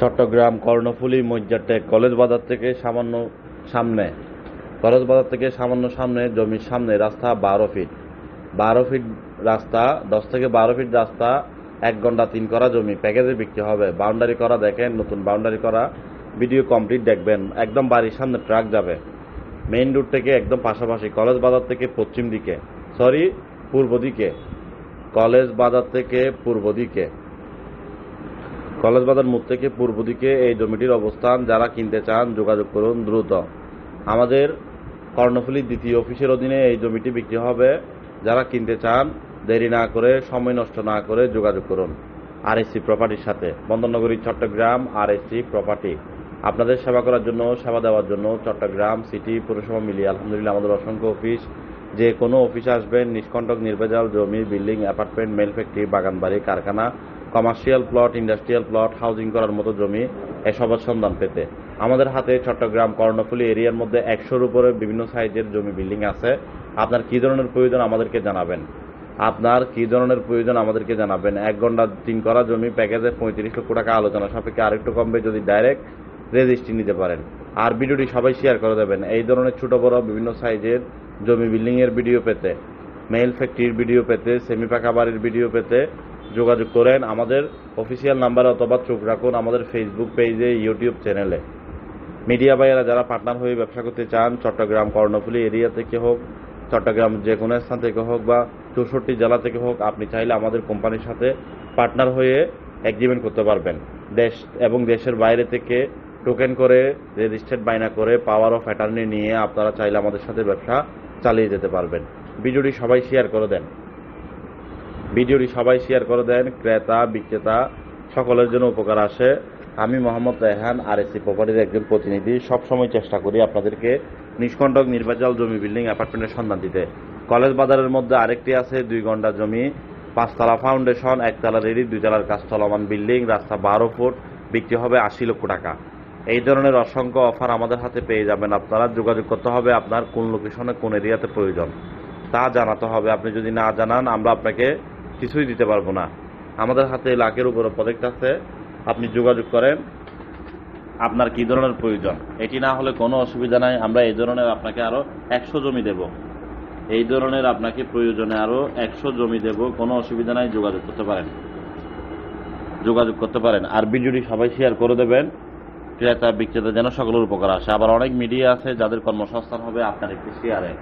Chittagong Karnaphuli মজ্জারটেক college বাজার থেকে সামান্য সামনে, কলেজ বাজার থেকে সামান্য সামনে, জমির সামনে, রাস্তা বারো ফিট। বারো ফিট রাস্তা, দশ থেকে বারো ফিট রাস্তা, এক ঘণ্টা তিন করা জমি, প্যাকেজে বিক্রি হবে। বাউন্ডারি করা দেখেন, নতুন বাউন্ডারি করা, ভিডিও কমপ্লিট দেখবেন, একদম বাড়ির সামনে ট্রাক যাবে। মেইন রোড থেকে একদম পাশাপাশি, কলেজ বাজার থেকে পশ্চিম দিকে, সরি, পূর্ব দিকে, কলেজ বাজার থেকে পূর্ব দিকে। কলেজ বাজার মুখ থেকে পূর্ব দিকে এই জমিটির অবস্থান। যারা কিনতে চান, যোগাযোগ করুন দ্রুত। আমাদের কর্ণফুলী দ্বিতীয় অফিসের অধীনে এই জমিটি বিক্রি হবে। যারা কিনতে চান, দেরি না করে, সময় নষ্ট না করে যোগাযোগ করুন। আর এসি প্রপার্টির সাথে। বন্দরনগরী, চট্টগ্রাম আর এসি প্রপার্টি। আপনাদের সেবা করার জন্য, সেবা দেওয়ার জন্য চট্টগ্রাম সিটি পৌরসভা মিলিয়ে আলহামদুলিল্লাহ আমাদের অসংখ্য অফিস। যে কোনো অফিসে আসবেন, নিষ্কণ্টক নির্ভেজাল জমি, বিল্ডিং, অ্যাপার্টমেন্ট, মেল ফ্যাক্টরি, বাগানবাড়ি, কারখানা commercial plot industrial plot housing করার মতো জমি এসবের সন্ধান পেতে। আমাদের হাতে চট্টগ্রাম, কর্ণফুলী এরিয়ার মধ্যে একশোর উপরে বিভিন্ন সাইজের জমি বিল্ডিং আছে। আপনার কী ধরনের প্রয়োজন আমাদেরকে জানাবেন? আপনার কী ধরনের প্রয়োজন আমাদেরকে জানাবেন? এক ঘণ্টা তিন করা জমি প্যাকেজে পঁয়ত্রিশ লক্ষ টাকা আলোচনা সাপেক্ষে আরেকটু কমবে যদি ডাইরেক্ট রেজিস্ট্রি নিতে পারেন। আর ভিডিওটি সবাই শেয়ার করে দেবেন। এই ধরনের ছোট বড় বিভিন্ন সাইজের জমি বিল্ডিংয়ের ভিডিও পেতে মেইল ফ্যাক্টরির ভিডিও পেতে সেমি পাকা বাড়ির ভিডিও পেতে যোগাযোগ করেন আমাদের অফিসিয়াল নাম্বারে অথবা চোখ রাখুন আমাদের ফেসবুক পেজে ইউটিউব চ্যানেলে মিডিয়া ভাইয়েরা যারা পার্টনার হয়ে ব্যবসা করতে চান, চট্টগ্রাম, কর্ণফুলী এরিয়া থেকে হোক, চট্টগ্রাম যে কোনো স্থান থেকে হোক বা চৌষট্টি জেলা থেকে হোক, আপনি চাইলে আমাদের কোম্পানির সাথে পার্টনার হয়ে এগ্রিমেন্ট করতে পারবেন। দেশ এবং দেশের বাইরে থেকে টোকেন করে রেজিস্টার্ড বাইনা করে পাওয়ার অফ অ্যাটার্নি নিয়ে আপনারা চাইলে আমাদের সাথে ব্যবসা চালিয়ে যেতে পারবেন। ভিডিওটি সবাই শেয়ার করে দেন। ভিডিওটি সবাই শেয়ার করে দেন, ক্রেতা, বিক্রেতা, সকলের জন্য উপকার আসে। আমি মোহাম্মদ রেহান আর এসি প্রপার্টির একজন প্রতিনিধি। সবসময় চেষ্টা করি আপনাদেরকে নিষ্কণ্টক নির্বাচল জমি বিল্ডিং অ্যাপার্টমেন্টের সন্ধান দিতে। কলেজ বাজারের মধ্যে আরেকটি আছে, দুই ঘণ্টা জমি, পাঁচতলা ফাউন্ডেশন একতলা রেডি, দুইতলার কাজ চলমান বিল্ডিং রাস্তা বারো ফুট, বিক্রি হবে আশি লক্ষ টাকা। এই ধরনের অসংখ্য অফার আমাদের হাতে পেয়ে যাবেন আপনারা। যোগাযোগ করতে হবে আপনার কোন লোকেশনে কোন এরিয়াতে প্রয়োজন। তা জানাতে হবে। আপনি যদি না জানান, আমরা আপনাকে কিছুই দিতে পারব না। আমাদের হাতে লাখের উপরে প্রজেক্ট আছে, আপনি যোগাযোগ করেন। আপনার কি ধরনের প্রয়োজন? এটি না হলে কোনো অসুবিধা নাই, আমরা এই ধরনের আপনাকে আরও একশো জমি দেব। এই ধরনের আপনাকে প্রয়োজনে আরও একশো জমি দেব, কোনো অসুবিধা নাই, যোগাযোগ করতে পারেন। যোগাযোগ করতে পারেন। আর ভিডিওটি সবাই শেয়ার করে দেবেন। ক্রেতা, বিক্রেতা যেন সকলের উপকার আসে। আবার অনেক মিডিয়া আছে যাদের কর্মসংস্থান হবে আপনার একটি শেয়ারে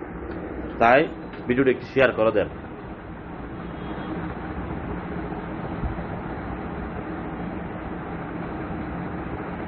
তাই ভিডিওটি একটি শেয়ার করে দেন।